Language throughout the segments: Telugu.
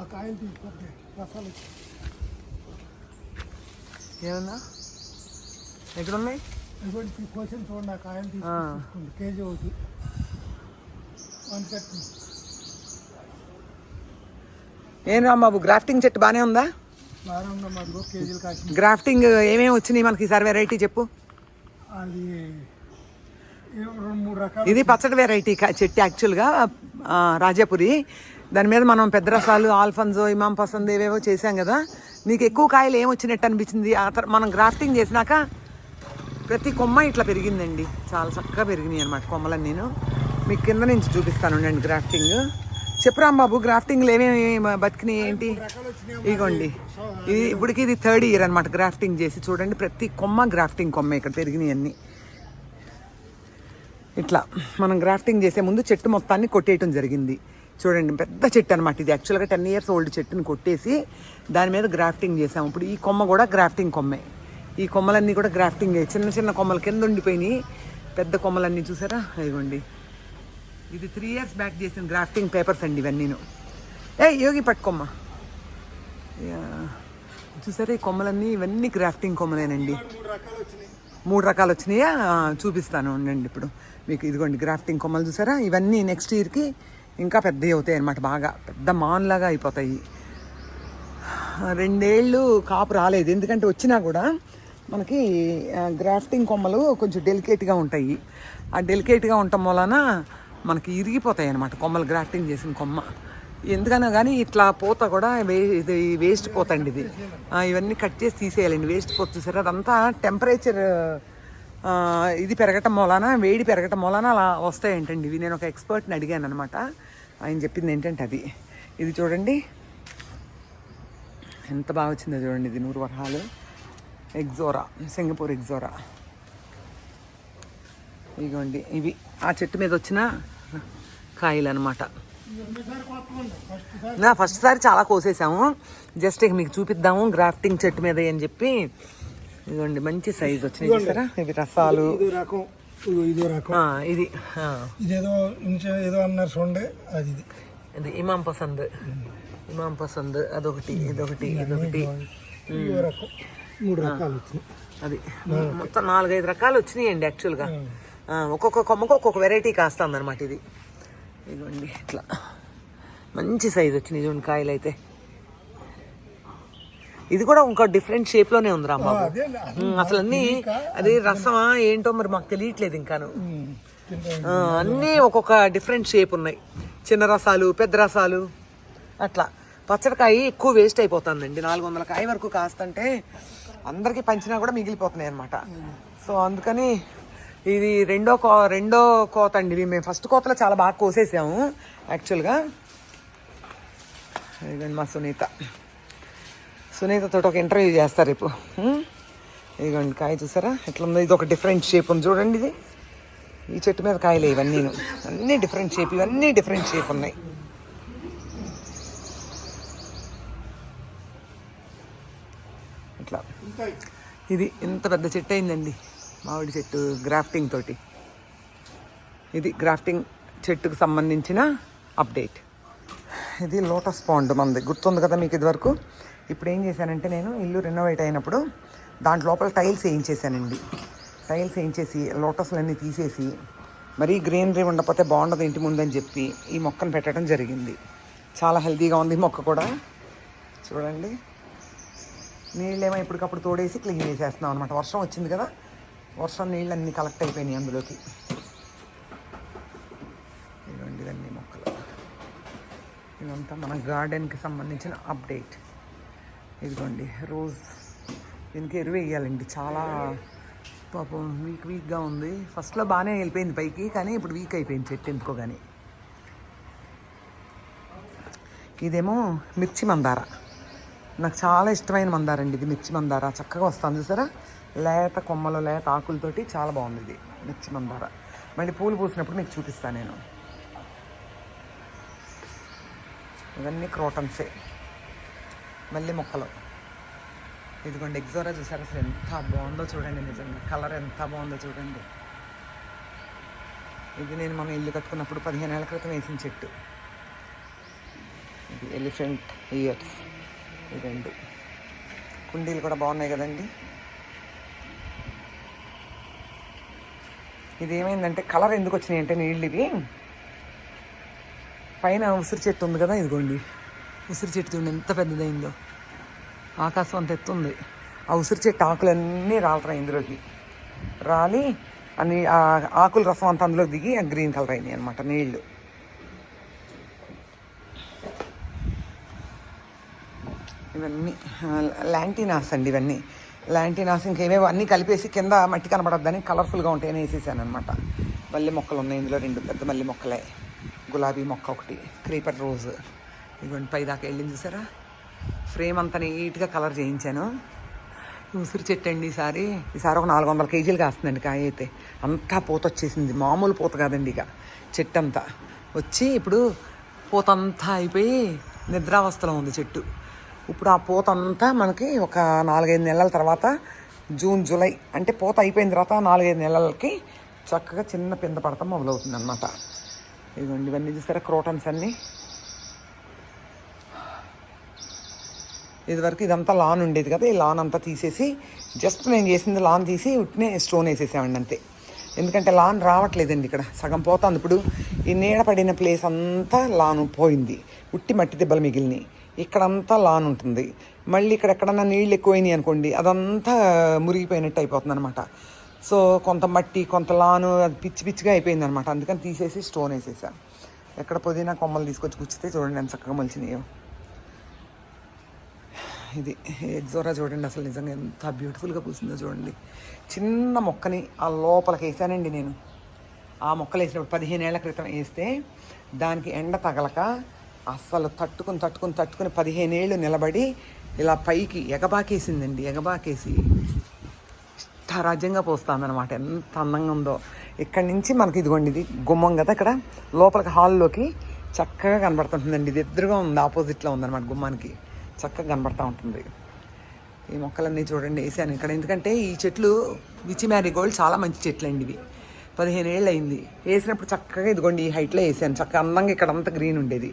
ఆ కాయలు తీసుకుంటే రసాలు ఏమన్నా? ఎక్కడున్నాయి? ఇటువంటి చూడండి ఆ కాయలు. తీసుకుంది కేజీ ఒకటి. One thirty. ఏం రాంబాబు గ్రాఫ్టింగ్ చెట్టు బాగానే ఉందా? బాగా ఉందమ్మా అదిగో కేజీలు కాసింది. గ్రాఫ్టింగ్ ఏమేమి వచ్చినాయి మనకి ఈసారి వెరైటీ చెప్పు. అది ఇది పచ్చడి వెరైటీ చెట్టు యాక్చువల్గా రాజాపురి. దాని మీద మనం పెద్ద రసాలు ఆల్ఫన్జో ఇమాం పసంద్ ఏవేవో చేసాం కదా. నీకు ఎక్కువ కాయలు ఏమొచ్చినట్టు అనిపించింది? ఆ తర్వాత మనం గ్రాఫ్టింగ్ చేసినాక ప్రతి కొమ్మ ఇట్లా పెరిగిందండి. చాలా చక్కగా పెరిగినాయి అనమాట కొమ్మలని నేను. మీకు కింద నుంచి చూపిస్తాను అండి గ్రాఫ్టింగ్ చెప్పురాం బాబు గ్రాఫ్టింగ్లు ఏమేమి బతికినాయి ఏంటి? ఇగోండి. ఇది ఇప్పటికి ఇది థర్డ్ ఇయర్ అనమాట గ్రాఫ్టింగ్ చేసి చూడండి. ప్రతి కొమ్మ గ్రాఫ్టింగ్ కొమ్మ ఇక్కడ పెరిగినాయి అన్నీ. ఇట్లా మనం గ్రాఫ్టింగ్ చేసే ముందు చెట్టు మొత్తాన్ని కొట్టేయటం జరిగింది. చూడండి పెద్ద చెట్టు అనమాట ఇది. యాక్చువల్గా టెన్ ఇయర్స్ ఓల్డ్ చెట్టుని కొట్టేసి దాని మీద గ్రాఫ్టింగ్ చేసాము. ఇప్పుడు ఈ కొమ్మ కూడా గ్రాఫ్టింగ్ కొమ్మే. ఈ కొమ్మలన్నీ కూడా గ్రాఫ్టింగ్ చిన్న చిన్న కొమ్మల కింద ఉండిపోయినాయి. పెద్ద కొమ్మలన్నీ చూసారా? ఇదిగోండి. ఇది త్రీ ఇయర్స్ బ్యాక్ చేసిన గ్రాఫ్టింగ్ పేపర్స్ అండి ఇవన్నీను. ఏ యోగి పట్టుకొమ్మ యా. చూసారా ఈ కొమ్మలన్నీ? ఇవన్నీ గ్రాఫ్టింగ్ కొమ్మలేనండి. మూడు రకాలు వచ్చినాయి. చూపిస్తాను ఉండండి ఇప్పుడు. మీకు ఇదిగోండి గ్రాఫ్టింగ్ కొమ్మలు చూసారా? ఇవన్నీ నెక్స్ట్ ఇయర్కి ఇంకా పెద్దవి అవుతాయి అనమాట బాగా పెద్ద మాన్లాగా అయిపోతాయి. రెండేళ్ళు కాపు రాలేదు ఎందుకంటే వచ్చినా కూడా మనకి గ్రాఫ్టింగ్ కొమ్మలు కొంచెం డెలికేట్గా ఉంటాయి. ఆ డెలికేట్గా ఉండటం వలన మనకి ఇరిగిపోతాయి అన్నమాట కొమ్మలు గ్రాఫ్టింగ్ చేసిన కొమ్మ. ఎందుకన్నా కానీ ఇట్లా పూత కూడా వే ఇది వేస్ట్ పోతండి ఇది. ఇవన్నీ కట్ చేసి తీసేయాలండి వేస్ట్ పోత చూసారా? అదంతా టెంపరేచర్ ఇది పెరగటం మూలాన వేడి పెరగటం మూలాన అలా వస్తాయంటండి. ఇవి నేను ఒక ఎక్స్పర్ట్ని అడిగాను అనమాట ఆయన చెప్పింది ఏంటంటే అది. ఇది చూడండి. ఎంత బాగా వచ్చిందో చూడండి ఇది నూరు వరహాలు. Ixora Singapore ixora. ఇదిగోండి ఇవి. ఆ చెట్టు మీద వచ్చిన కాయలు అనమాట నా ఫస్ట్ సారి చాలా కోసేసాము. జస్ట్ ఇక మీకు చూపిద్దాము గ్రాఫ్టింగ్ చెట్టు మీద అని చెప్పి. ఇదిగోండి మంచి సైజ్ వచ్చినాయి చూసారా? ఇవి రసాలు. ఇదో రకం ఇదో ఇదో రకం. ఆ, ఇది ఆ, ఇదేదో ఏదో అన్నారు చూడండి అది ఇది. ఇది ఇమాం పసంద్. ఇమాం పసంద్ అదొకటి ఇదొకటి ఇదొకటి. మూడు రకాలు వచ్చినాయి. అది మొత్తం నాలుగైదు రకాలు వచ్చినాయండి యాక్చువల్గా ఆ, ఒక్కొక్క కొమ్మకు ఒక్కొక్క వెరైటీ కాస్తుంది అనమాట ఇది. ఇదిగోండి ఇట్లా. మంచి సైజ్ వచ్చినాయి చూడండి కాయలు అయితే ఇది కూడా ఇంకో డిఫరెంట్ షేప్లోనే ఉంది రాంబాబు అదే ఉమ్, అసలు అన్ని అది రసమా ఏంటో మరి మాకు తెలియట్లేదు ఇంకాను. అన్నీ ఒక్కొక్క డిఫరెంట్ షేప్ ఉన్నాయి. చిన్న రసాలు పెద్ద రసాలు అట్లా. పచ్చడికాయ ఎక్కువ వేస్ట్ అయిపోతుందండి. నాలుగు వందల కాయ వరకు కాస్తంటే అందరికీ పంచినా కూడా మిగిలిపోతున్నాయి అనమాట సో అందుకని ఇది రెండో కో రెండో కోత అండి. ఇది మేము ఫస్ట్ కోతలో చాలా బాగా కోసేసాము యాక్చువల్గా ఇదిగోండి మా సునీత. సునీతతో ఒక ఇంటర్వ్యూ చేస్తారు రేపు ఇదిగోండి కాయ చూసారా? ఎట్లుందో ఇది ఒక డిఫరెంట్ షేప్ ఉంది. చూడండి ఇది. ఈ చెట్టు మీద కాయలే ఇవన్నీ అన్నీ డిఫరెంట్ షేప్ ఇవన్నీ డిఫరెంట్ షేప్ ఉన్నాయి. ఇట్లా. ఇది ఇంత పెద్ద చెట్టు అయిందండి. మామిడి చెట్టు గ్రాఫ్టింగ్ తోటి. ఇది గ్రాఫ్టింగ్ చెట్టుకు సంబంధించిన అప్డేట్ ఇది లోటస్ పాండ్ మనది గుర్తుంది కదా మీకు ఇదివరకు? ఇప్పుడు ఏం చేశానంటే నేను ఇల్లు రెనోవేట్ అయినప్పుడు దాంట్ లోపల టైల్స్ వేయించేసానండి టైల్స్ వేయించేసి లోటస్లన్నీ తీసేసి మరీ గ్రీనరీ ఉండకపోతే బాగుండదు ఇంటి ముందని చెప్పి ఈ మొక్కను పెట్టడం జరిగింది. చాలా హెల్తీగా ఉంది ఈ మొక్క కూడా. చూడండి. నీళ్ళేమో ఎప్పటికప్పుడు తోడేసి క్లీన్ చేసేస్తున్నాం అనమాట వర్షం వచ్చింది కదా వర్షం నీళ్ళు అన్నీ కలెక్ట్ అయిపోయినాయి అందులోకి. ఇదిగోండి ఇవన్నీ మొక్కలు. ఇదంతా మన గార్డెన్కి సంబంధించిన అప్డేట్ ఇదిగోండి రోజ్ దీనికి ఎరువు వేయాలండి. చాలా పాపం వీక్ వీక్గా ఉంది. ఫస్ట్లో బాగానే వెళ్ళిపోయింది పైకి కానీ ఇప్పుడు వీక్ అయిపోయింది చెట్టు ఎందుకో కానీ ఇదేమో మిర్చి మందార. నాకు చాలా ఇష్టమైన మందార అండి ఇది మిర్చి మందార. చక్కగా వస్తుంది చూసారా? లేత కొమ్మలు లేత ఆకులతోటి చాలా బాగుంది ఇది మిర్చి మందార. మళ్ళీ పూలు పూసినప్పుడు మీకు చూపిస్తాను నేను. ఇవన్నీ క్రోటన్సే. మళ్ళీ మొక్కలు. ఇదిగోండి ఎగ్జోరా చూసారు అసలు ఎంత బాగుందో చూడండి నిజంగా. కలర్ ఎంత బాగుందో చూడండి. ఇది నేను మనం ఇల్లు కట్టుకున్నప్పుడు పదిహేను ఏళ్ళ క్రితం వేసిన చెట్టు. ఇది ఎలిఫెంట్ ఇయర్స్. ఈ రెండు. కుండీలు కూడా బాగున్నాయి కదండి. ఇది ఏమైందంటే కలర్ ఎందుకు వచ్చినాయి అంటే నీళ్ళు ఇవి పైన ఉసిరి చెట్టు ఉంది కదా ఇదిగోండి. ఉసిరి చెట్టు చూడండి ఎంత పెద్దదైందో. ఆకాశం అంత ఎత్తుంది. ఆ ఉసిరి చెట్టు ఆకులన్నీ రాలరా ఇందులోకి. రాలి అన్ని ఆ ఆకుల రసం అంతా అందులో దిగి ఆ గ్రీన్ కలర్ అయినాయి అనమాట నీళ్ళు ఇవన్నీ ల్యాంటీనాస్ అండి ఇవన్నీ. ల్యాంటీనాస్ ఇంకేమేవో అన్నీ కలిపేసి కింద మట్టి కనబడద్దని కలర్ఫుల్గా ఉంటాయని వేసేసాను అనమాట మల్లె మొక్కలు ఉన్నాయి ఇందులో రెండు పెద్ద మల్లె మొక్కలే. గులాబీ మొక్క ఒకటి క్రీపర్ రోజ్. ఇదిగోండి పై దాకా వెళ్ళింది చూసారా? ఫ్రేమ్ అంతా నీట్గా కలర్ చేయించాను. ఉసిరి చెట్టు అండి ఈసారి. ఈసారి ఒక నాలుగు వందల కేజీలు కాస్తుందండి కాయ అయితే. అంతా పూత వచ్చేసింది. మామూలు పూత కాదండి ఇక. చెట్టు అంతా వచ్చి ఇప్పుడు పూత అంతా అయిపోయి నిద్రావస్థలో ఉంది చెట్టు. ఇప్పుడు ఆ పూత అంతా మనకి ఒక నాలుగైదు నెలల తర్వాత జూన్ జూలై అంటే పూత అయిపోయిన తర్వాత నాలుగైదు నెలలకి చక్కగా చిన్న పింద పడతాం మొదలవుతుంది అనమాట ఇదిగోండి ఇవన్నీ చూసారా? క్రోటన్స్ అన్నీ. ఇదివరకు ఇదంతా లాన్ ఉండేది కదా ఈ లాన్ అంతా తీసేసి జస్ట్ నేను చేసింది లాన్ తీసి ఉట్టినే స్టోన్ వేసేసామండి అంతే. ఎందుకంటే లాన్ రావట్లేదండి ఇక్కడ సగం పోతుంది. ఇప్పుడు ఈ నీడ పడిన ప్లేస్ అంతా లాన్ పోయింది ఉట్టి మట్టి దెబ్బలు మిగిలినాయి. ఇక్కడంతా లాన్ ఉంటుంది. మళ్ళీ ఇక్కడ ఎక్కడన్నా నీళ్ళు ఎక్కువైనాయి అనుకోండి అదంతా మురిగిపోయినట్టు అయిపోతుంది అనమాట సో కొంత మట్టి కొంత లాను అది పిచ్చి పిచ్చిగా అయిపోయింది అనమాట అందుకని తీసేసి స్టోన్ వేసేసాను ఎక్కడ పుదీనా కొమ్మలు తీసుకొచ్చి గుచ్చితే చూడండి ఎంత చక్కగా మలిచినాయో. ఇది. ఎగ్జోరా చూడండి అసలు నిజంగా ఎంత బ్యూటిఫుల్గా పూసిందో చూడండి. చిన్న మొక్కని ఆ లోపలికి వేసానండి నేను. ఆ మొక్కలు వేసినప్పుడు పదిహేను ఏళ్ళ క్రితం వేస్తే దానికి ఎండ తగలక అస్సలు తట్టుకుని తట్టుకుని తట్టుకుని పదిహేను ఏళ్ళు నిలబడి ఇలా పైకి ఎగబాకేసిందండి ఎగబాకేసి. ఇష్టారాజ్యంగా పోస్తుందన్నమాట. ఎంత అందంగా ఉందో. ఇక్కడి నుంచి మనకి ఇదిగోండి ఇది గుమ్మం కదా ఇక్కడ. లోపలికి హాల్లోకి చక్కగా కనబడుతుంటుందండి. ఇది ఎదురుగా ఉంది ఆపోజిట్లో ఉందన్నమాట గుమ్మానికి. చక్కగా కనబడతా ఉంటుంది. ఈ మొక్కలన్నీ చూడండి వేసాను ఇక్కడ. ఎందుకంటే ఈ చెట్లు విచి మ్యారీగోల్డ్ చాలా మంచి చెట్లు అండి ఇవి. పదిహేను ఏళ్ళు అయింది వేసినప్పుడు చక్కగా ఇదిగోండి ఈ హైట్లో వేసాను. చక్కగా అందంగా ఇక్కడ అంతా గ్రీన్ ఉండేది.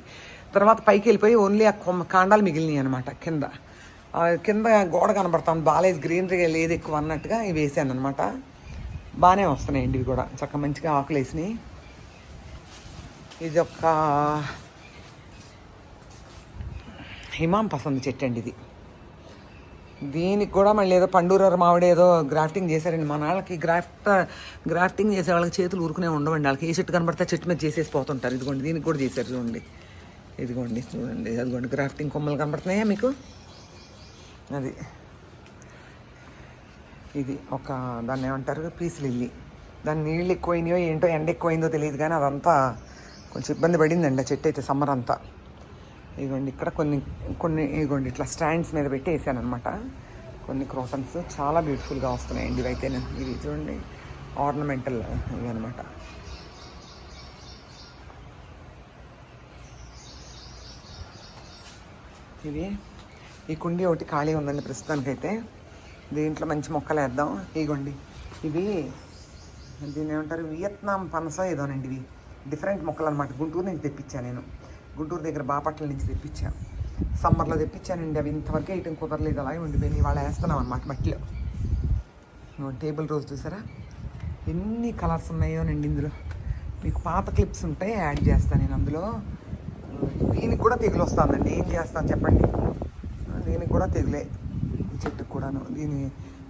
తర్వాత పైకి వెళ్ళిపోయి ఓన్లీ ఆ కొమ్మ కాండాలు మిగిలినాయి అనమాట కింద. కింద గోడ కనబడతాను బాగాలేదు గ్రీనరీ లేదు ఎక్కువ అన్నట్టుగా ఇవి వేసాను అనమాట బాగానే వస్తున్నాయండి ఇవి కూడా. చక్కగా మంచిగా ఆకులు వేసినాయి ఇది ఒక హిమాం పసంద్ చెట్టు అండి ఇది. దీనికి కూడా మళ్ళీ ఏదో పండూరారు మామిడి ఏదో గ్రాఫ్టింగ్ చేశారండి. మన వాళ్ళకి గ్రాఫ్ట్ గ్రాఫ్టింగ్ చేసే వాళ్ళకి చేతులు ఊరుకునే ఉండవండి. వాళ్ళకి ఏ చెట్టు కనబడితే చెట్టు మీద చేసేసి పోతుంటారు. ఇదిగోండి దీనికి కూడా చేశారు చూడండి. ఇదిగోండి చూడండి అదిగోండి గ్రాఫ్టింగ్ కొమ్మలు కనబడుతున్నాయా మీకు? అది. ఇది ఒక దాన్ని ఏమంటారు? Peace lily. దాని నీళ్ళు ఎక్కువైనాయో ఏంటో ఎండ ఎక్కువైందో తెలియదు కానీ అదంతా కొంచెం ఇబ్బంది పడిందండి ఆ చెట్టు అయితే సమ్మర్ అంతా. ఇదిగోండి ఇక్కడ కొన్ని కొన్ని ఇదిగోండి ఇట్లా స్టాండ్స్ మీద పెట్టి వేసాను అనమాట కొన్ని క్రోటన్స్ చాలా బ్యూటిఫుల్గా వస్తున్నాయండి ఇవైతే ఇవి చూడండి ఆర్నమెంటల్ ఇవి అనమాట ఇవి ఈ కుండీ ఒకటి ఖాళీ ఉందండి ప్రస్తుతానికైతే. దీంట్లో మంచి మొక్కలు వేద్దాం. ఇగోండి ఇవి దీని ఏమంటారు? వియత్నాం పనస ఏదోనండి ఇవి. డిఫరెంట్ మొక్కలు అనమాట గుంటూరు నుంచి తెప్పించాను నేను. గుంటూరు దగ్గర బాపట్ల నుంచి తెప్పించాను సమ్మర్లో తెప్పించానండి అవి ఇంతవరకే వేయటం కుదరలేదు అలాగే ఉండిపోయింది. ఇవాళ వేస్తున్నాం అనమాట మట్టిలో. టేబుల్ రోజ్ చూసారా? ఎన్ని కలర్స్ ఉన్నాయోనండి ఇందులో. మీకు పాత క్లిప్స్ ఉంటాయి యాడ్ చేస్తాను నేను అందులో. దీనికి కూడా తెగులు వస్తుందండి ఏం చేస్తాను చెప్పండి? దీనికి కూడా తెగులే ఈ చెట్టుకు కూడాను. దీని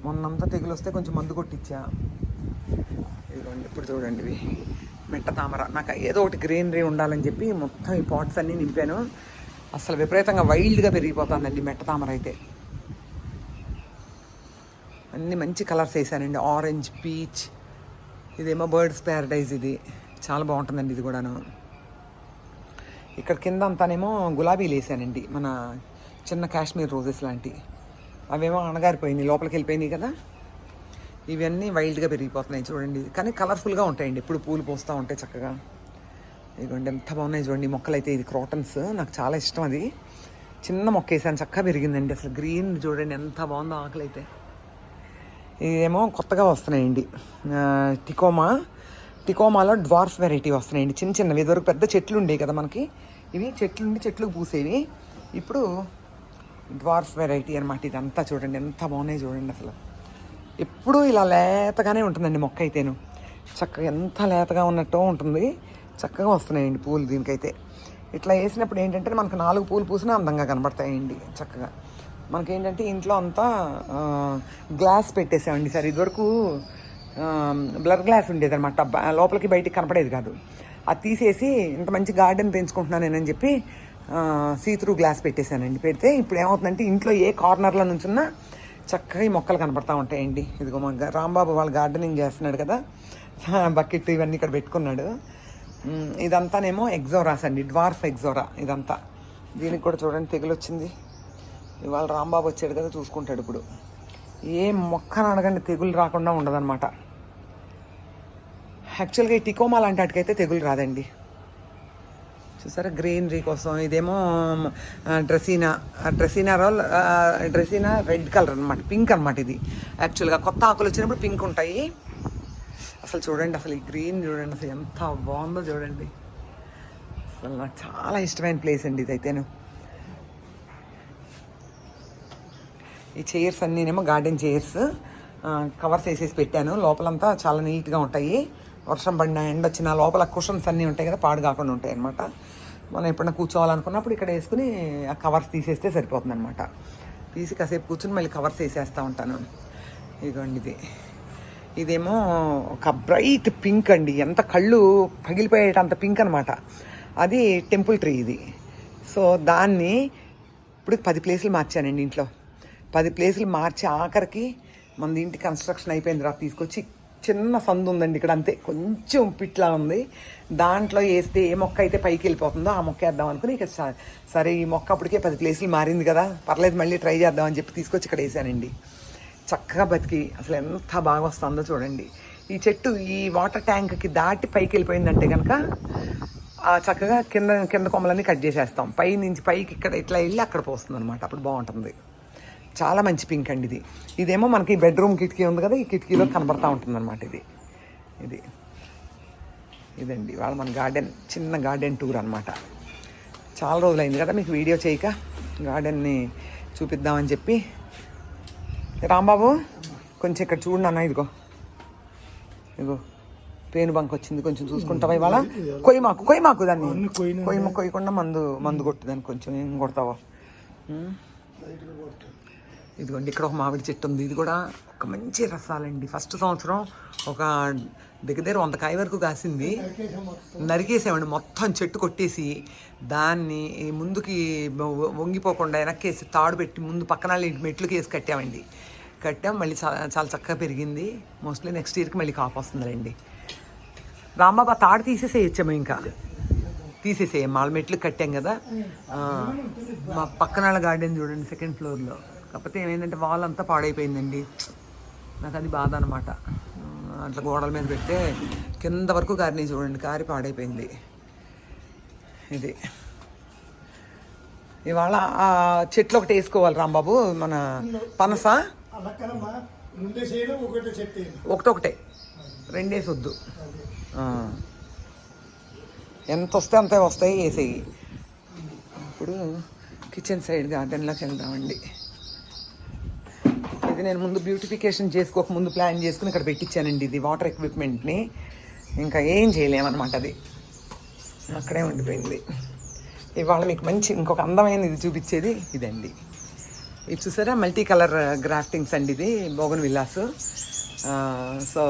మొన్నంతా తెగులు వస్తే కొంచెం మందు కొట్టించా ఇదిగోండి ఇప్పుడు చూడండి. ఇవి మెట్ట తామర. నాకు ఏదో ఒకటి గ్రీనరీ ఉండాలని చెప్పి మొత్తం ఈ పాట్స్ అన్నీ నింపాను. అసలు విపరీతంగా వైల్డ్గా పెరిగిపోతుందండి మెట్ట తామర అయితే. అన్ని మంచి కలర్స్ వేసానండి. Orange peach. ఇదేమో బర్డ్స్ ప్యారడైజ్ ఇది. చాలా బాగుంటుందండి ఇది కూడాను. ఇక్కడ కింద అంతానేమో గులాబీలు వేసానండి. మన చిన్న కాశ్మీర్ రోజెస్ లాంటి. అవేమో అణగారిపోయినాయి లోపలికి వెళ్ళిపోయినాయి కదా. ఇవన్నీ వైల్డ్గా పెరిగిపోతున్నాయి చూడండి. కానీ కలర్ఫుల్గా ఉంటాయండి. ఎప్పుడు పూలు పోస్తూ ఉంటాయి చక్కగా. ఇదిగోండి ఎంత బాగున్నాయి చూడండి. మొక్కలైతే ఇది క్రోటన్స్. నాకు చాలా ఇష్టం అది. చిన్న మొక్క వేసాను చక్కగా పెరిగిందండి. అసలు గ్రీన్ చూడండి ఎంత బాగుందో ఆకులు అయితే ఇదేమో కొత్తగా వస్తున్నాయండి. టికోమా. టికోమాలో డ్వార్ఫ్ వెరైటీ వస్తున్నాయండి. చిన్న చిన్నవి. ఇదివరకు పెద్ద చెట్లు ఉండేవి కదా మనకి. ఇవి చెట్లు పూసేవి. ఇప్పుడు డ్వార్ఫ్ వెరైటీ అనమాట ఇదంతా చూడండి. ఎంత బాగున్నాయి చూడండి అసలు. ఎప్పుడూ ఇలా లేతగానే ఉంటుందండి మొక్క అయితేను. చక్కగా ఎంత లేతగా ఉన్నట్టు ఉంటుంది. చక్కగా వస్తున్నాయండి పూలు దీనికైతే. ఇట్లా వేసినప్పుడు ఏంటంటే మనకు నాలుగు పూలు పూసినా అందంగా కనబడతాయండి చక్కగా. మనకేంటంటే ఇంట్లో అంతా గ్లాస్ పెట్టేసామండి సార్. ఇదివరకు బ్లర్ గ్లాస్ ఉండేదన్నమాట. లోపలికి బయటికి కనపడేది కాదు. అది తీసేసి ఇంత మంచి గార్డెన్ పెంచుకుంటున్నాను నేనని చెప్పి సీత్రూ గ్లాస్ పెట్టేశానండి. పెడితే ఇప్పుడు ఏమవుతుందంటే ఇంట్లో ఏ కార్నర్లో నుంచున్నా చక్కగా ఈ మొక్కలు కనపడతా ఉంటాయండి ఇదిగో మా రాంబాబు వాళ్ళు గార్డెనింగ్ చేస్తున్నాడు కదా. బకెట్ ఇవన్నీ ఇక్కడ పెట్టుకున్నాడు. ఇదంతానేమో ఎగ్జోరాస్ అండి. డ్వార్ఫ్ ఎగ్జోరా ఇదంతా. దీనికి కూడా చూడండి తెగులు వచ్చింది ఇవాళ రాంబాబు వచ్చాడు కదా చూసుకుంటాడు ఇప్పుడు. ఏ మొక్కను అడగండి తెగులు రాకుండా ఉండదన్నమాట. యాక్చువల్గా ఈ టికోమా లాంటి వాటికైతే తెగులు రాదండి. చూసారా గ్రీనరీ కోసం ఇదేమో dracaena dracaena roll dracaena red colour అనమాట పింక్ అనమాట ఇది యాక్చువల్గా కొత్త ఆకులు వచ్చినప్పుడు పింక్ ఉంటాయి. అసలు చూడండి అసలు ఈ గ్రీన్ చూడండి అసలు ఎంత బాగుందో చూడండి. అసలు నాకు చాలా ఇష్టమైన ప్లేస్ అండి ఇదైతేను ఈ చైర్స్ అన్నీనేమో గార్డెన్ చైర్స్ కవర్స్ వేసేసి పెట్టాను. లోపలంతా చాలా నీట్గా ఉంటాయి. వర్షం పడిన ఎండ వచ్చిన లోపల కుషన్స్ అన్నీ ఉంటాయి కదా పాడు కాకుండా ఉంటాయి అనమాట మనం ఎప్పుడైనా కూర్చోవాలనుకున్నప్పుడు ఇక్కడ వేసుకుని ఆ కవర్స్ తీసేస్తే సరిపోతుంది అనమాట తీసి కాసేపు కూర్చుని మళ్ళీ కవర్స్ వేసేస్తూ ఉంటాను. ఇదిగోండి ఇది. ఇదేమో ఒక బ్రైట్ పింక్ అండి. ఎంత కళ్ళు పగిలిపోయేటంత పింక్ అనమాట అది టెంపుల్ ట్రీ ఇది. సో దాన్ని ఇప్పుడు పది ప్లేసులు మార్చానండి ఇంట్లో. పది ప్లేసులు మార్చి ఆఖరికి మన ఇంటి కన్స్ట్రక్షన్ అయిపోయిన తర్వాత తీసుకొచ్చి చిన్న సందు ఉందండి ఇక్కడ అంతే. కొంచెం పిట్లా ఉంది. దాంట్లో వేస్తే ఏ మొక్క అయితే పైకి వెళ్ళిపోతుందో ఆ మొక్క వేద్దాం అనుకుని ఇక సరే ఈ మొక్క అప్పటికే పది ప్లేసులు మారింది కదా. పర్లేదు మళ్ళీ ట్రై చేద్దామని చెప్పి తీసుకొచ్చి ఇక్కడ వేసానండి. చక్కగా బతికి అసలు ఎంత బాగా వస్తుందో చూడండి. ఈ చెట్టు ఈ వాటర్ ట్యాంక్కి దాటి పైకి వెళ్ళిపోయిందంటే కనుక చక్కగా కింద కింద కొమ్మలన్నీ కట్ చేసేస్తాం. పై నుంచి పైకి ఇక్కడ ఇట్లా వెళ్ళి అక్కడ పోస్తుంది అనమాట అప్పుడు బాగుంటుంది. చాలా మంచి పింక్ అండి ఇది. ఇదేమో మనకి బెడ్రూమ్ కిటికీ ఉంది కదా ఈ కిటికీలో కనబడతా ఉంటుంది అనమాట ఇది. ఇది. ఇదండి వాళ్ళ మన గార్డెన్ చిన్న గార్డెన్ టూర్ అనమాట చాలా రోజులైంది కదా మీకు వీడియో చేయక గార్డెన్ని చూపిద్దామని చెప్పి. రాంబాబు కొంచెం ఇక్కడ చూడు నాన్న ఇదిగో. ఇదిగో పేను బంక్ వచ్చింది కొంచెం చూసుకుంటావా ఇవాళ? కొయ్యి మాకు కొయ్యి మాకు దాన్ని. అన్ని కొయ్యి కొయ్యకుండా మందు మందు కొట్టు దాన్ని కొంచెం ఏం కొడతావా? ఇదిగోండి ఇక్కడ ఒక మామిడి చెట్టు ఉంది. ఇది కూడా ఒక మంచి రసాలండి. ఫస్ట్ సంవత్సరం ఒక దగ్గర దగ్గర వంద కాయ వరకు కాసింది. నరికేసామండి మొత్తం చెట్టు కొట్టేసి దాన్ని ముందుకి వంగిపోకుండా వెనక్కేసి తాడు పెట్టి ముందు పక్కన మెట్లుకి వేసి కట్టామండి. కట్టాం మళ్ళీ చాలా చాలా చక్కగా పెరిగింది. మోస్ట్లీ నెక్స్ట్ ఇయర్కి మళ్ళీ కాపు వస్తుందిలేండి. రాంబాబా తాడు తీసేసేయచ్చాము ఇంకా? తీసేసేయం మాల మెట్లు కట్టాం కదా. మా పక్కన వాళ్ళ గార్డెన్ చూడండి సెకండ్ ఫ్లోర్లో. కాకపోతే ఏమైందంటే వాల్ అంతా పాడైపోయిందండి. నాకు అది బాధ అనమాట అట్లా గోడల మీద పెడితే కింద వరకు కారినాయి చూడండి కారి పాడైపోయింది. ఇది. ఇవాళ ఆ చెట్లు ఒకటి వేసుకోవాలి రాంబాబు మన పనస. ఒకటొకటే. రెండేసి వద్దు ఆ. ఎంత వస్తే అంతే వస్తాయి వేసేయి. ఇప్పుడు కిచెన్ సైడ్ గార్డెన్లోకి వెళ్దామండి. ఇది నేను ముందు బ్యూటిఫికేషన్ చేసుకోక ముందు ప్లాన్ చేసుకుని ఇక్కడ పెట్టించానండి ఇది వాటర్ ఎక్విప్మెంట్ని ఇంకా ఏం చేయలేమన్నమాట అది. అక్కడే ఉండిపోయింది. ఇవాళ మీకు మంచి ఇంకొక అందమైన ఇది చూపించేది ఇదండి. ఇది చూసారా? మల్టీ కలర్ గ్రాఫ్టింగ్స్ అండి ఇది బోగన్ విల్లాస్. సో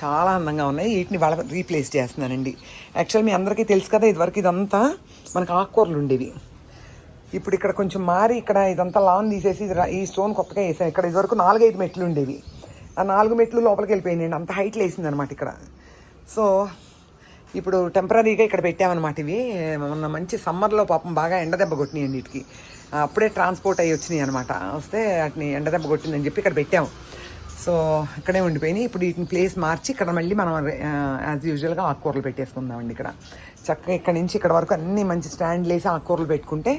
చాలా అందంగా ఉన్నాయి. వీటిని వాళ్ళ రీప్లేస్ చేస్తున్నానండి. యాక్చువల్ మీ అందరికీ తెలుసు కదా ఇదివరకు ఇదంతా మనకు ఆకుకూరలు ఉండేవి. ఇప్పుడు ఇక్కడ కొంచెం మారి ఇక్కడ ఇదంతా లాన్ తీసేసి ఇది ఈ స్టోన్ కొత్తగా వేసాను. ఇక్కడ ఇదివరకు నాలుగైదు మెట్లు ఉండేవి. ఆ నాలుగు మెట్లు లోపలికి వెళ్ళిపోయినాయండి అంత హైట్లో వేసింది అనమాట ఇక్కడ. సో ఇప్పుడు టెంపరీగా ఇక్కడ పెట్టామన్నమాట ఇవి. మొన్న మంచి సమ్మర్లో పాపం బాగా ఎండ దెబ్బ కొట్టినాయండి వీటికి అప్పుడే ట్రాన్స్పోర్ట్ అయ్యి వచ్చినాయి అనమాట వస్తే వాటిని ఎండ దెబ్బ కొట్టిందని చెప్పి ఇక్కడ పెట్టాము. సో ఇక్కడే ఉండిపోయినాయి. ఇప్పుడు వీటిని ప్లేస్ మార్చి ఇక్కడ మళ్ళీ మనం యాజ్ యూజువల్గా ఆకుకూరలు పెట్టేసుకుందామండి ఇక్కడ. చక్కగా ఇక్కడ నుంచి ఇక్కడ వరకు అన్ని మంచి స్టాండ్లు వేసి ఆకుకూరలు పెట్టుకుంటే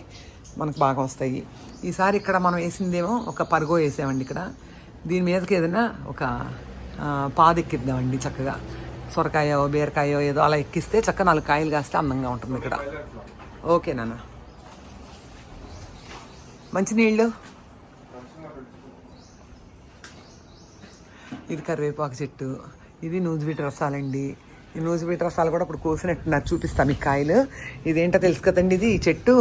మనకు బాగా వస్తాయి. ఈసారి ఇక్కడ మనం వేసిందేమో ఒక పరుగో వేసామండి ఇక్కడ. దీని మీదకి ఏదైనా ఒక ఆ, ఎక్కిద్దామండి చక్కగా. సొరకాయో బీరకాయో ఏదో అలా ఎక్కిస్తే చక్కగా నాలుగు కాయలు కాస్తే అందంగా ఉంటుంది ఇక్కడ. ఓకే నాన్న. మంచినీళ్ళు ఇది కరివేపాకు చెట్టు. ఇది నూజివీటి రసాలండి. ఈ నూజివీటి రసాలు కూడా ఇప్పుడు కోసినట్టున్నారు. చూపిస్తాను ఈ కాయలు. ఇదేంటో తెలుసు కదండి ఇది? ఈ చెట్టు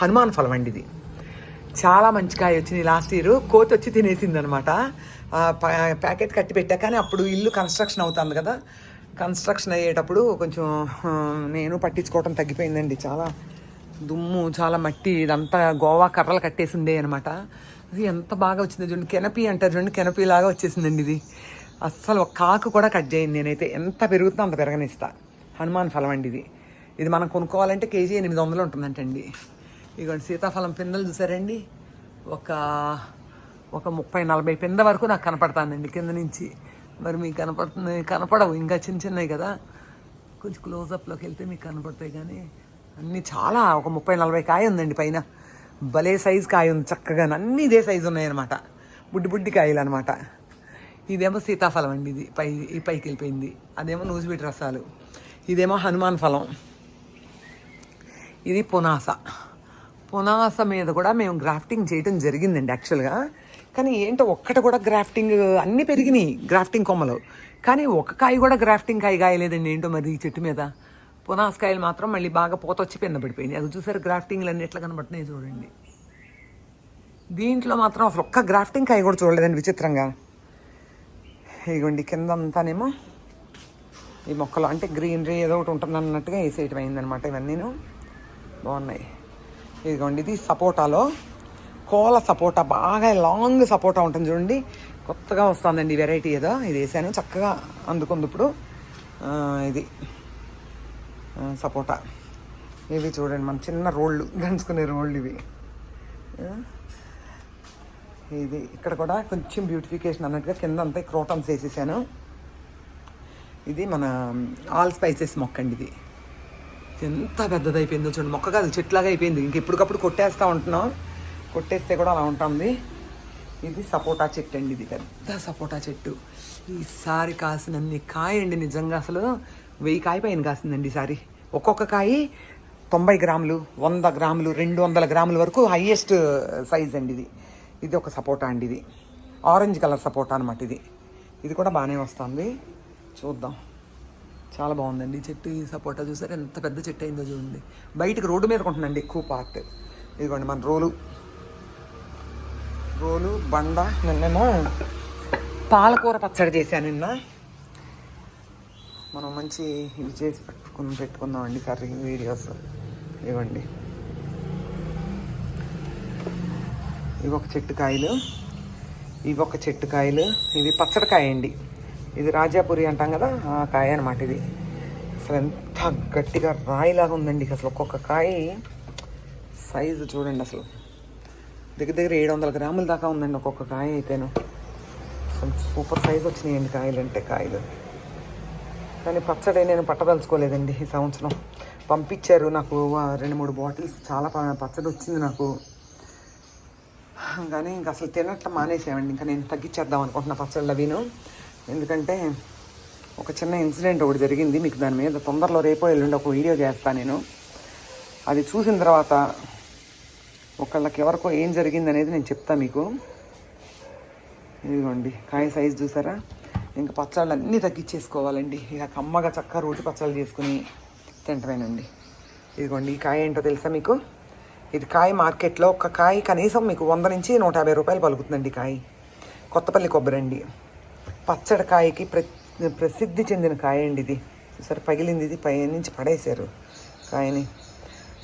హనుమాన్ ఫలం అండి ఇది. చాలా మంచి కాయ వచ్చింది. లాస్ట్ ఇయర్ కోతి వచ్చి తినేసింది అనమాట ప్యాకెట్ కట్టి పెట్టా కానీ అప్పుడు ఇల్లు కన్స్ట్రక్షన్ అవుతుంది కదా. కన్స్ట్రక్షన్ అయ్యేటప్పుడు కొంచెం నేను పట్టించుకోవటం తగ్గిపోయిందండి. చాలా దుమ్ము చాలా మట్టి ఇదంతా గోవా కర్రలు కట్టేసి ఉండే అనమాట. అది ఎంత బాగా వచ్చిందో చూడండి. కెనపీ అంటారు చూడండి. కెనపీ లాగా వచ్చేసిందండి ఇది. అస్సలు ఒక కాకు కూడా కట్ చేయండి నేనైతే. ఎంత పెరుగుతుందో అంత పెరగనిస్తా. హనుమాన్ ఫలం అండి ఇది. ఇది మనం కొనుక్కోవాలంటే కేజీ ఎనిమిది వందలు ఉంటుందంటండి. ఇదిగోండి సీతాఫలం పిందెలు చూసారండి? ఒక ఒక ముప్పై నలభై పింద వరకు నాకు కనపడతానండి కింద నుంచి. మరి మీకు కనపడుతుంది కనపడవు ఇంకా చిన్న చిన్నవి కదా. కొంచెం క్లోజప్లోకి వెళ్తే మీకు కనపడతాయి కానీ అన్నీ చాలా ఒక ముప్పై నలభై కాయ ఉందండి పైన. భలే సైజు కాయ ఉంది చక్కగా అన్నీ ఇదే సైజు ఉన్నాయన్నమాట. బుడ్డి బుడ్డి కాయలు అనమాట ఇదేమో సీతాఫలం అండి ఇది పై ఈ పైకి వెళ్ళిపోయింది. అదేమో నూజిబీటి రసాలు. ఇదేమో హనుమాన్ ఫలం. ఇది పునాస. పునాస మీద కూడా మేము గ్రాఫ్టింగ్ చేయడం జరిగిందండి యాక్చువల్గా కానీ ఏంటో ఒక్కటి కూడా గ్రాఫ్టింగ్ అన్నీ పెరిగినాయి గ్రాఫ్టింగ్ కొమ్మలు. కానీ ఒక కాయ కూడా గ్రాఫ్టింగ్ కాయ కాయలేదండి ఏంటో మరి ఈ చెట్టు మీద. పునాసకాయలు మాత్రం మళ్ళీ బాగా పూత వచ్చి పింద పడిపోయింది అది చూసారు గ్రాఫ్టింగ్లు అన్ని ఎట్లా కనబడుతున్నాయి చూడండి. దీంట్లో మాత్రం అసలు ఒక్క గ్రాఫ్టింగ్ కాయ కూడా చూడలేదండి విచిత్రంగా. ఇగోండి కింద అంతానేమో ఈ మొక్కలు. అంటే గ్రీనరీ ఏదో ఒకటి ఉంటుంది అన్నట్టుగా వేసేయటం అయిందనమాట ఇవన్నీను. బాగున్నాయి. ఇదిగోండి ఇది సపోటాలో కోల సపోటా. బాగా లాంగ్ సపోటా ఉంటుంది చూడండి. కొత్తగా వస్తుందండి వెరైటీ ఏదో. ఇది వేసాను చక్కగా అందుకుంది ఇప్పుడు. ఇది సపోటా. ఇవి చూడండి మన చిన్న రోళ్ళు గంచుకునే రోళ్ళు ఇవి. ఇది ఇక్కడ కూడా కొంచెం బ్యూటిఫికేషన్ అన్నట్టుగా కింద అంతా క్రోటమ్స్ వేసేసాను. ఇది మన ఆల్ స్పైసెస్ మొక్క అండి ఇది. ఎంత పెద్దదైపోయిందో చూడండి. మొక్క కాదు చెట్లాగా అయిపోయింది. ఇంక ఎప్పటికప్పుడు కొట్టేస్తూ ఉంటున్నాం. కొట్టేస్తే కూడా అలా ఉంటుంది. ఇది సపోటా చెట్టు అండి. ఇది పెద్ద సపోటా చెట్టు. ఈసారి కాసినన్ని కాయ అండి నిజంగా అసలు. వెయ్యి కాయ పైన కాసిందండి ఈసారి. ఒక్కొక్క కాయ తొంభై గ్రాములు వంద గ్రాములు రెండు వందల గ్రాముల వరకు హైయెస్ట్ సైజ్ అండి ఇది. ఇది ఒక సపోటా అండి ఇది. ఆరెంజ్ కలర్ సపోటా అనమాట ఇది. ఇది కూడా బాగానే వస్తుంది. చూద్దాం. చాలా బాగుందండి. ఈ చెట్టు ఈ సపోటా చూసారు? ఎంత పెద్ద చెట్టు అయిందో చూడండి. బయటకు రోడ్డు మీద కొంటుందండి ఎక్కువ పార్ట్. ఇదిగోండి మన రోలు. రోలు బండ నిన్నేమో పాలకూర పచ్చడి చేశాను నిన్న. మనం మంచి ఇవి చేసి పెట్టుకుని పెట్టుకుందామండి సరే వీడియోస్. ఇవ్వండి ఇవి ఒక చెట్టు కాయలు ఇవి ఒక చెట్టు కాయలు ఇవి పచ్చడికాయ అండి ఇది రాజాపురి అంటాం కదా ఆ కాయ అనమాట ఇది. అసలు ఎంత గట్టిగా రాయిలాగా ఉందండి అసలు ఒక్కొక్క కాయ సైజు చూడండి అసలు. దగ్గర దగ్గర ఏడు వందల గ్రాముల దాకా ఉందండి ఒక్కొక్క కాయ అయితేను. అసలు సూపర్ సైజ్ వచ్చినాయండి కాయలు అంటే కాయలు. కానీ పచ్చడి నేను పట్టదలుచుకోలేదండి ఈ సంవత్సరం. పంపించారు నాకు రెండు మూడు బాటిల్స్ చాలా పచ్చడి వచ్చింది నాకు. కానీ ఇంక అసలు తినట్ల మానేసామండి ఇంకా నేను తగ్గించేద్దాం అనుకుంటున్నా పచ్చళ్ళ వీను ఎందుకంటే ఒక చిన్న ఇన్సిడెంట్ ఒకటి జరిగింది. మీకు దాని మీద తొందరలో రేపో ఎల్లుండి ఒక వీడియో చేస్తాను నేను. అది చూసిన తర్వాత ఒకళ్ళకి ఎవరికో ఏం జరిగింది అనేది నేను చెప్తా మీకు. ఇదిగోండి కాయ సైజ్ చూసారా? ఇంకా పచ్చళ్ళు అన్నీ తగ్గించేసుకోవాలండి. ఇక కమ్మగా చక్కగా రోటి పచ్చళ్ళు చేసుకుని తింటమేనండి ఇదిగోండి ఈ కాయ ఏంటో తెలుసా మీకు? ఇది కాయ మార్కెట్లో ఒక కాయ కనీసం మీకు వంద నుంచి నూట యాభై రూపాయలు పలుకుతుందండి కాయ. కొత్తపల్లి కొబ్బరి అండి. పచ్చడి కాయకి ప్ర ప్రసిద్ధి చెందిన కాయ అండి ఇది. సరే పగిలింది ఇది పై నుంచి పడేశారు కాయని.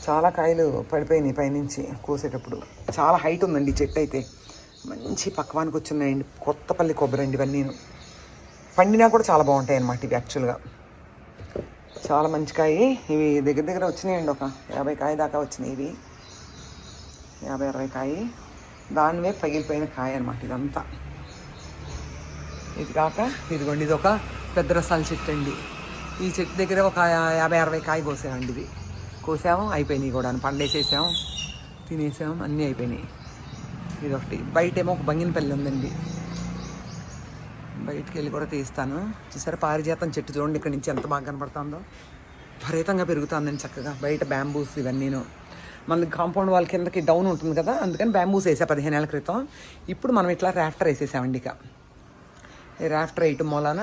చాలా కాయలు పడిపోయినాయి పైనుంచి కోసేటప్పుడు. చాలా హైట్ ఉందండి చెట్టు అయితే. మంచి పక్వానికి వచ్చున్నాయండి కొత్తపల్లి కొబ్బరి అండి ఇవన్నీ. పండినా కూడా చాలా బాగుంటాయి అన్నమాట ఇవి యాక్చువల్గా. చాలా మంచి కాయ. ఇవి దగ్గర దగ్గర వచ్చినాయండి ఒక యాభై కాయ దాకా వచ్చినాయి ఇవి. యాభై అరవై కాయ. దానివే పగిలిపోయిన కాయ అనమాట ఇదంతా. ఇది కాక ఇదిగోండి ఇది ఒక పెద్ద రసాల చెట్టు అండి. ఈ చెట్టు దగ్గర ఒక యాభై అరవై కాయ కోసామండి ఇది. కోసాము అయిపోయినాయి కూడా పండేసేసాం తినేసాం అన్నీ అయిపోయినాయి. ఇది ఒకటి బయట ఏమో ఒక బంగినపల్లి ఉందండి. బయటికి వెళ్ళి కూడా తీస్తాను. చూసారా పారిజాతం చెట్టు చూడండి ఇక్కడ నుంచి ఎంత బాగా కనపడుతుందో. విపరీతంగా పెరుగుతుందండి చక్కగా. బయట బ్యాంబూస్ ఇవన్నీను. మన కాంపౌండ్ వాళ్ళ కిందకి డౌన్ ఉంటుంది కదా అందుకని బ్యాంబూస్ వేసా పదిహేను ఏళ్ళ క్రితం. ఇప్పుడు మనం ఇట్లా రాఫ్టర్ వేసేసామండి ఇక. రాఫ్టర్ వేయటం మూలాన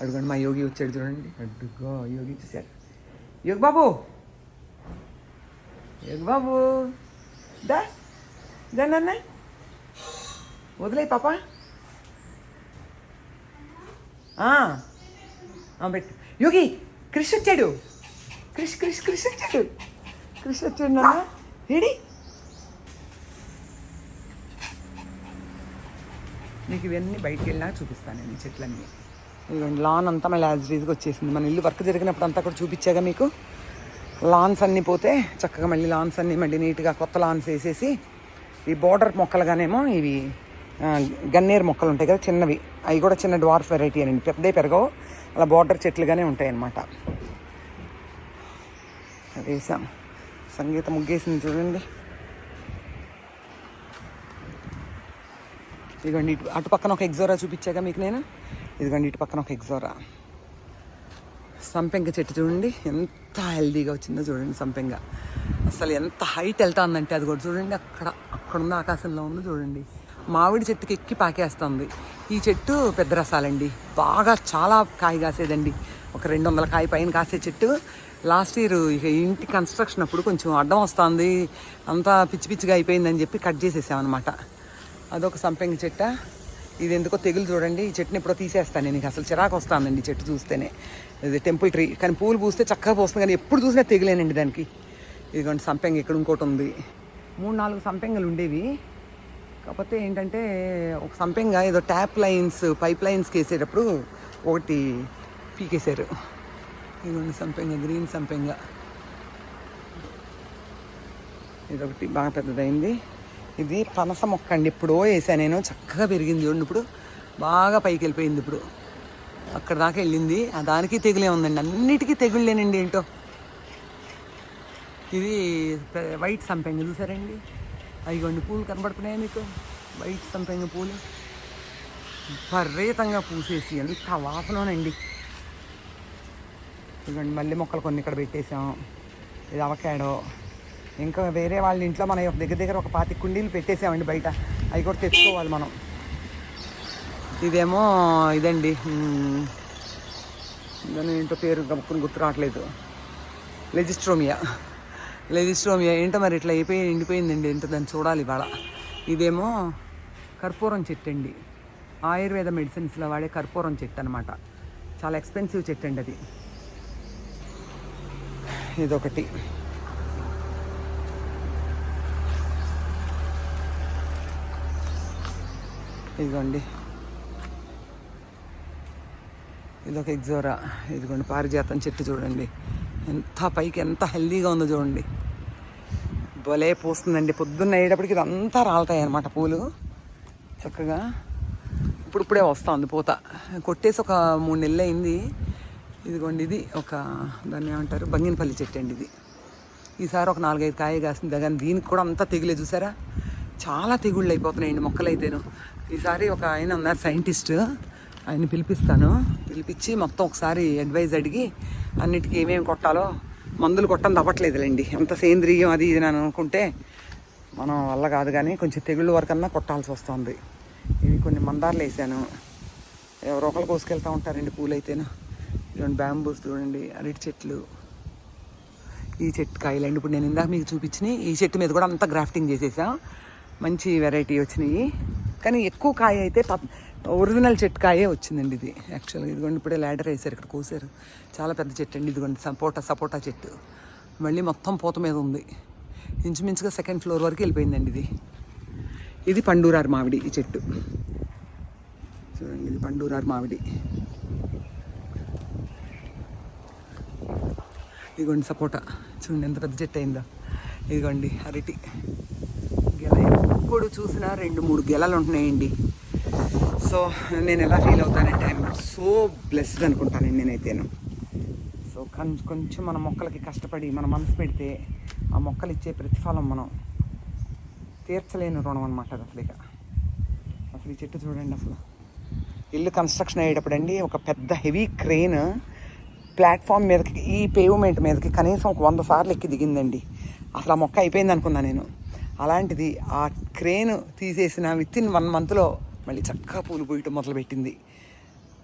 అడుగుండి. మా యోగి వచ్చాడు చూడండి. అడ్డుగో యోగి చూశారు యోగి బాబు! యోగి బాబు! దా దా నాన్న. వదిలే పాప. పెట్టు. యోగి క్రిష్ వచ్చాడు. క్రిష్ క్రిష్ క్రిష్ వచ్చాడు. క్రిష్ వచ్చాడు నాన్న. ఏడి మీకు ఇవన్నీ బయటికి వెళ్ళినా చూపిస్తాను నేను చెట్లన్నీ. ఇదిగోండి లాన్ అంతా మళ్ళీ యాజ్ రీజ్గా వచ్చేసింది. మన ఇల్లు వర్క్ జరిగినప్పుడు అంతా కూడా చూపించాగా మీకు. లాన్స్ అన్నీ పోతే చక్కగా మళ్ళీ లాన్స్ అన్నీ మళ్ళీ నీట్గా కొత్త లాన్స్ వేసేసి ఈ బోర్డర్ మొక్కలుగానేమో ఇవి గన్నేరు మొక్కలు ఉంటాయి కదా చిన్నవి. అవి కూడా చిన్న డ్వార్ఫ్ వెరైటీ అండి పెద్దవి పెరగవు. అలా బోర్డర్ చెట్లుగానే ఉంటాయి అన్నమాట వేసాం సంగీతం ముగ్గేసింది చూడండి. ఇదిగోండి ఇటు అటు పక్కన ఒక ఎగ్జోరా చూపించాక మీకు నేను. ఇదిగోండి ఇటు పక్కన ఒక ఎగ్జోరా. సంపెంగ చెట్టు చూడండి ఎంత హెల్దీగా వచ్చిందో చూడండి సంపెంగ. అసలు ఎంత హైట్ వెళ్తుందంటే అది కూడా చూడండి అక్కడ అక్కడ ఉన్న ఆకాశంలో ఉంది చూడండి. మామిడి చెట్టుకి ఎక్కి పాకేస్తుంది. ఈ చెట్టు పెద్ద రసాలండి. బాగా చాలా కాయ కాసేదండి. ఒక రెండు వందల కాయ పైన కాసే చెట్టు. లాస్ట్ ఇయర్ ఇక ఇంటి కన్స్ట్రక్షన్ అప్పుడు కొంచెం అడ్డం వస్తుంది. అంతా పిచ్చి పిచ్చిగా అయిపోయిందని చెప్పి కట్ చేసేసామన్నమాట. అదొక సంపెంగ చెట్ట. ఇది ఎందుకో తెగులు చూడండి. ఈ చెట్టుని ఎప్పుడో తీసేస్తాను నేను. అసలు చిరాకు వస్తానండి ఈ చెట్టు చూస్తేనే. ఇది టెంపుల్ ట్రీ. కానీ పూలు పూస్తే చక్కగా పోస్తుంది. కానీ ఎప్పుడు చూసినా తెగులేనండి దానికి. ఇదిగోండి సంపెంగ ఇక్కడ ఇంకోటి ఉంది. మూడు నాలుగు సంపెంగలు ఉండేవి. కాకపోతే ఏంటంటే ఒక సంపెంగ ఏదో ట్యాప్ లైన్స్ పైప్ లైన్స్కి వేసేటప్పుడు ఒకటి పీకేశారు. ఇదిగోండి సంపెంగ గ్రీన్ సంపెంగ. ఇదొకటి బాగా పెద్దదైంది. ఇది పనస మొక్క అండి. ఎప్పుడో వేసాను నేను. చక్కగా పెరిగింది చూడండి. ఇప్పుడు బాగా పైకి వెళ్ళిపోయింది ఇప్పుడు. అక్కడ దాకా వెళ్ళింది. ఆ దానికి తెగులే ఉందండి. అన్నిటికీ తెగుళ్ళేనండి ఏంటో. ఇది వైట్ సంపెంగ చూసారండి? అదిగోండి పూలు కనబడుతున్నాయి మీకు? వైట్ సంపెంగ పూలు. విపరీతంగా పూసేసి ఎంత వాసననండి. ఇదిగోండి మళ్ళీ మొక్కలు కొన్ని ఇక్కడ పెట్టేసాం. ఇది అవకాడో. ఇంకా వేరే వాళ్ళ ఇంట్లో మన దగ్గర దగ్గర ఒక పాతి కుండీలు పెట్టేసామండి బయట. అవి కూడా తెచ్చుకోవాలి మనం. ఇదేమో ఇదండి. దాని ఏంటో పేరు గమ్ముకుని గుర్తు రావట్లేదు. లెజిస్ట్రోమియా లెజిస్ట్రోమియా ఏంటో మరి ఇట్లా అయిపోయి ఎండిపోయిందండి. ఏంటో దాన్ని చూడాలి ఇవాళ. ఇదేమో కర్పూరం చెట్టు అండి. ఆయుర్వేద మెడిసిన్స్లో వాడే కర్పూరం చెట్టు అనమాట చాలా ఎక్స్పెన్సివ్ చెట్టు అండి అది. ఇదొకటి. ఇదిగోండి. ఇదొక ఎగ్జోరా. ఇదిగోండి పారిజాతం చెట్టు చూడండి. ఎంత పైకి ఎంత హెల్దీగా ఉందో చూడండి. భలే పూస్తుందండి. పొద్దున్న అయ్యేటప్పటికి ఇదంతా రాలుతాయి అనమాట పూలు. చక్కగా ఇప్పుడు ఇప్పుడే వస్తుంది పూత. కొట్టేసి ఒక మూడు నెలలు అయింది. ఇదిగోండి ఇది ఒక దాన్ని ఏమంటారు? బంగినపల్లి చెట్టు అండి ఇది. ఈసారి ఒక నాలుగైదు కాయ కాసింది. కానీ దీనికి కూడా అంతా తెగులే చూసారా? చాలా తెగుళ్ళు అయిపోతున్నాయండి మొక్కలు ఈసారి ఒక ఆయన ఉన్నారు సైంటిస్ట్. ఆయన పిలిపిస్తాను. పిలిపించి మొత్తం ఒకసారి అడ్వైజ్ అడిగి అన్నిటికీ ఏమేమి కొట్టాలో మందులు కొట్టడం తప్పట్లేదులేండి ఎంత సేంద్రియం అది ఇది నేను అనుకుంటే మనం వల్ల కాదు కానీ కొంచెం తెగుళ్ళ వరకన్నా కొట్టాల్సి వస్తుంది. ఇవి కొన్ని మందార్లు వేసాను. ఎవరో ఒకరు కోసుకెళ్తూ ఉంటారండి పూలైతేనా. ఇటువంటి బ్యాంబూస్ చూడండి అరటి చెట్లు. ఈ చెట్టు కాయలండి. ఇప్పుడు నేను ఇందాక మీకు చూపించినాయి ఈ చెట్టు మీద కూడా అంతా గ్రాఫ్టింగ్ చేసేసాం. మంచి వెరైటీ వచ్చినాయి. కానీ ఎక్కువ కాయ అయితే ప ఒరిజినల్ చెట్టు కాయే వచ్చిందండి ఇది. యాక్చువల్గా ఇదిగోండి ఇప్పుడే ల్యాడర్ వేసారు ఇక్కడ కోసారు. చాలా పెద్ద చెట్టు అండి ఇదిగోండి సపోటా సపోటా చెట్టు. మళ్ళీ మొత్తం పూత మీద ఉంది. ఇంచుమించుగా సెకండ్ ఫ్లోర్ వరకు వెళ్ళిపోయిందండి ఇది. ఇది పండూరారు మామిడి ఈ చెట్టు. చూడండి ఇది పండూరారు మామిడి ఇదిగోండి సపోటా. చూడండి ఎంత పెద్ద చెట్టు అయిందో. ఇదిగోండి అరటి. ఎప్పుడు చూసినా రెండు మూడు గెలలు ఉంటున్నాయండి. సో నేను ఎలా ఫీల్ అవుతానంటే ఐఎమ్ సో బ్లెస్డ్ అనుకుంటానండి నేనైతేను. సో కొంచెం మన మొక్కలకి కష్టపడి మన మనసు పెడితే ఆ మొక్కలు ఇచ్చే ప్రతిఫలం మనం తీర్చలేని రుణం అనమాట అసలు ఇక. అసలు ఈ చెట్టు చూడండి అసలు. ఇల్లు కన్స్ట్రక్షన్ అయ్యేటప్పుడు అండి ఒక పెద్ద హెవీ క్రెయిన్ ప్లాట్ఫామ్ మీదకి ఈ పేవ్మెంట్ మీదకి కనీసం ఒక వంద సార్లు ఎక్కి దిగిందండి. అసలు ఆ మొక్క అయిపోయింది అనుకున్నా నేను. అలాంటిది ఆ క్రేన్ తీసేసిన విత్ ఇన్ వన్ మంత్లో మళ్ళీ చక్కగా పూలు పూయటం మొదలుపెట్టింది.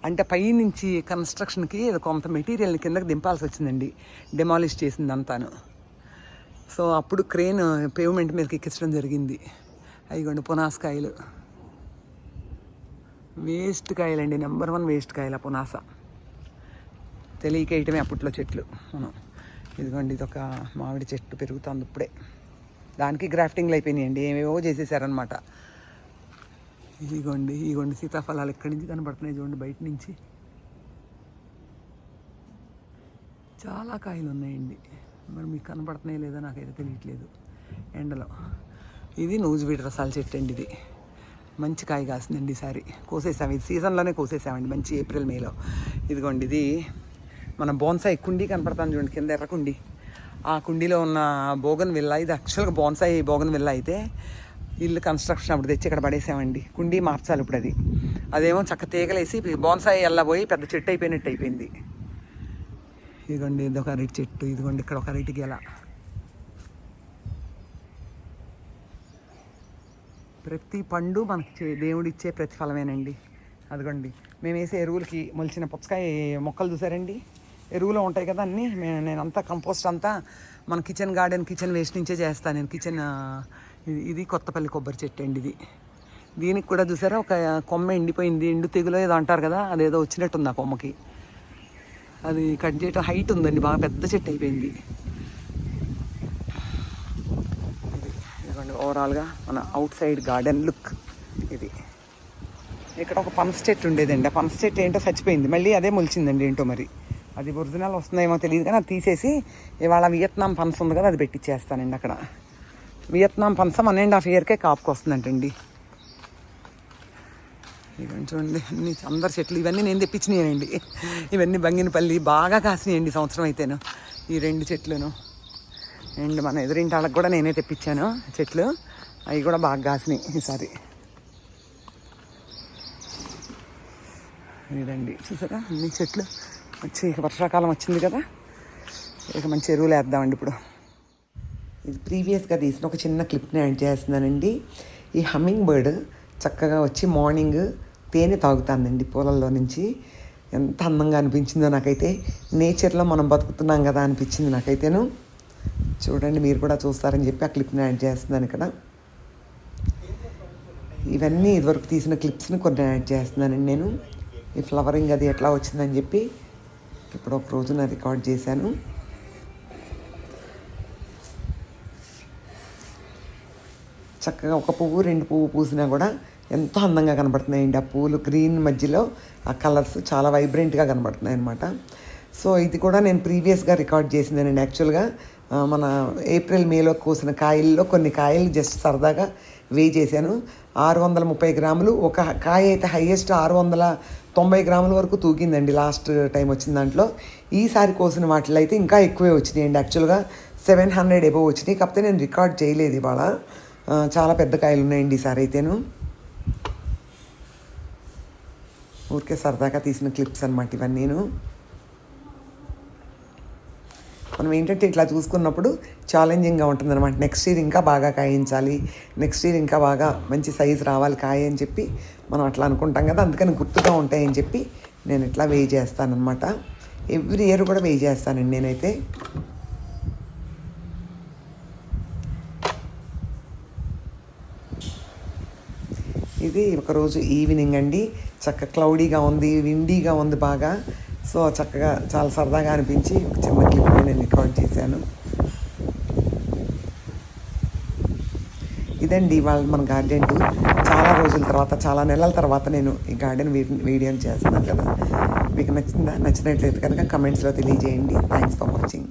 అంటే పైనుంచి కన్స్ట్రక్షన్కి ఏదో కొంత మెటీరియల్ని కిందకి దింపాల్సి వచ్చిందండి. డెమాలిష్ చేసింది అంతాను సో అప్పుడు క్రేన్ పేవ్మెంట్ మీదకి ఎక్కించడం జరిగింది. అయ్యండి పునాసకాయలు. వేస్ట్ కాయలండి నెంబర్ వన్ వేస్ట్ కాయల పునాస. తెలియకేయటమే అప్పట్లో చెట్లు. మనం ఇదిగోండి ఇది ఒక మామిడి చెట్టు పెరుగుతుంది ఇప్పుడే. దానికి గ్రాఫ్టింగ్లు అయిపోయినాయండి ఏమేవో చేసేసారనమాట ఇదిగోండి ఇదిగోండి సీతాఫలాలు ఎక్కడి నుంచి కనబడుతున్నాయి చూడండి బయట నుంచి. చాలా కాయలు ఉన్నాయండి. మరి మీకు కనబడుతున్నాయి లేదో నాకైతే తెలియట్లేదు. ఎండలో. ఇది నూజువీడి రసాల చెట్టు అండి ఇది. మంచి కాయ కాసిందండి ఈసారి కోసేసాం ఇది సీజన్లోనే కోసేసామండి మంచి ఏప్రిల్ మేలో. ఇదిగోండి ఇది మన బోన్సాయి కుండీ కనపడతాను చూడండి కింద ఎర్రకుండి. ఆ కుండీలో ఉన్న బోగన్ విల్ల ఇది యాక్చువల్గా బోన్సాయి బోగన్ విల్ల అయితే ఇల్లు కన్స్ట్రక్షన్ అప్పుడు తెచ్చి ఇక్కడ పడేసామండి. కుండీ మార్చాలి ఇప్పుడు అది. అదేమో చక్క తీగలేసి బోన్సాయి వెళ్ళబోయి పెద్ద చెట్టు అయిపోయినట్టు అయిపోయింది. ఇదిగోండి ఇది ఒక అరటి చెట్టు. ఇదిగోండి ఇక్కడ ఒక అరటి గెల. ప్రతి పండు మనకి దేవుడిచ్చే ప్రతిఫలమేనండి. అదిగోండి మేము వేసే ఎరువులకి మొలిచిన పుచ్చకాయ మొక్కలు చూసారండి? ఎరువులో ఉంటాయి కదా అన్నీ. నేను అంతా కంపోస్ట్ అంతా మన కిచెన్ గార్డెన్ కిచెన్ వేస్ట్ నుంచే చేస్తాను నేను. కిచెన్ ఇది- కొత్తపల్లి కొబ్బరి చెట్టు అండి ఇది. దీనికి కూడా చూసారా? ఒక కొమ్మ ఎండిపోయింది. ఎండు తెగులో ఏదో అంటారు కదా అదేదో వచ్చినట్టుంది ఆ కొమ్మకి. అది కట్ చేయటం హైట్ ఉందండి బాగా పెద్ద చెట్టు అయిపోయింది. ఇదిగోండి ఓవరాల్గా మన అవుట్ సైడ్ గార్డెన్ లుక్ ఇది. ఇక్కడ ఒక పనస చెట్టు ఉండేదండి. ఆ పనస చెట్టు ఏంటో చచ్చిపోయింది. మళ్ళీ అదే మొలిచిందండి ఏంటో మరి. అది ఒరిజినల్ వస్తుందేమో తెలియదు కానీ అది తీసేసి ఇవాళ వియత్నాం పనస ఉంది కదా అది పెట్టించేస్తానండి అక్కడ. వియత్నాం పనస వన్ అండ్ హాఫ్ ఇయర్కే కాపుకి వస్తుందంటండి ఇవన్నీ చూడండి అన్ని అందరి చెట్లు ఇవన్నీ నేను తెప్పించినాయండి. ఇవన్నీ బంగినపల్లి బాగా కాసినాయండి సంవత్సరం అయితేను ఈ రెండు చెట్లును. అండ్ మన ఎదురింటి వాళ్ళకి కూడా నేనే తెప్పించాను చెట్లు అవి కూడా బాగా కాసినాయి ఈసారి. ఇదండి చూసారా? అన్ని చెట్లు. వచ్చి ఇక వర్షాకాలం వచ్చింది కదా ఇక మంచి ఎరువులు వేద్దామండి ఇప్పుడు. ఇది ప్రీవియస్గా తీసిన ఒక చిన్న క్లిప్ని యాడ్ చేస్తున్నానండి. ఈ హమ్మింగ్ బర్డ్ చక్కగా వచ్చి మార్నింగ్ తేనె తాగుతానండి పూలల్లో నుంచి. ఎంత అందంగా అనిపించిందో నాకైతే. నేచర్లో మనం బతుకుతున్నాం కదా అనిపించింది నాకైతేను. చూడండి మీరు కూడా చూస్తారని చెప్పి ఆ క్లిప్ని యాడ్ చేస్తున్నాను ఇక్కడ. ఇవన్నీ ఇదివరకు తీసిన క్లిప్స్ని కొన్ని యాడ్ చేస్తున్నానండి నేను. ఈ ఫ్లవరింగ్ అది ఎట్లా వచ్చిందని చెప్పి ఇప్పుడు ఒక రోజున రికార్డ్ చేశాను. చక్కగా ఒక పువ్వు రెండు పువ్వు పూసినా కూడా ఎంతో అందంగా కనబడుతున్నాయండి. ఆ పువ్వులు గ్రీన్ మధ్యలో ఆ కలర్స్ చాలా వైబ్రెంట్గా కనబడుతున్నాయి అనమాట సో ఇది కూడా నేను ప్రీవియస్గా రికార్డ్ చేసిందేనండి. యాక్చువల్గా మన ఏప్రిల్ మేలో కోసిన కాయల్లో కొన్ని కాయలు జస్ట్ సరదాగా వే చేశాను. ఆరు వందల ముప్పై గ్రాములు ఒక కాయ అయితే హైయెస్ట్ ఆరు వందల తొంభై గ్రాముల వరకు తూగిందండి. లాస్ట్ టైం వచ్చిన దాంట్లో. ఈసారి కోసిన వాటిలో అయితే ఇంకా ఎక్కువే వచ్చినాయండి యాక్చువల్గా సెవెన్ హండ్రెడ్ ఎబో వచ్చినాయి. కాకపోతే నేను రికార్డ్ చేయలేదు ఇవాళ. చాలా పెద్ద కాయలు ఉన్నాయండి ఈసారి అయితేను. ఊరికే సరదాగా తీసిన క్లిప్స్ అనమాట ఇవన్నీ నేను మనం ఏంటంటే ఇట్లా చూసుకున్నప్పుడు ఛాలెంజింగ్గా ఉంటుంది అనమాట నెక్స్ట్ ఇయర్ ఇంకా బాగా కాయించాలి. నెక్స్ట్ ఇయర్ ఇంకా బాగా మంచి సైజు రావాలి కాయ అని చెప్పి మనం అట్లా అనుకుంటాం కదా అందుకని గుర్తుగా ఉంటాయని చెప్పి నేను ఇట్లా వేయి చేస్తానమాట ఎవ్రీ ఇయర్ కూడా వేయి చేస్తానండి నేనైతే. ఇది ఒకరోజు ఈవినింగ్ అండి. చక్క క్లౌడీగా ఉంది విండీగా ఉంది బాగా. సో చక్కగా చాలా సరదాగా అనిపించి ఒక చిన్న క్లిప్ నేను రికార్డ్ చేశాను. ఇదండి ఇవాళ మన గార్డెన్ టూర్. చాలా రోజుల తర్వాత చాలా నెలల తర్వాత నేను ఈ గార్డెన్ వీడియో చేస్తున్నాను కదా. మీకు నచ్చిందా? నచ్చినట్లయితే కనుక కమెంట్స్లో తెలియజేయండి. Thanks for watching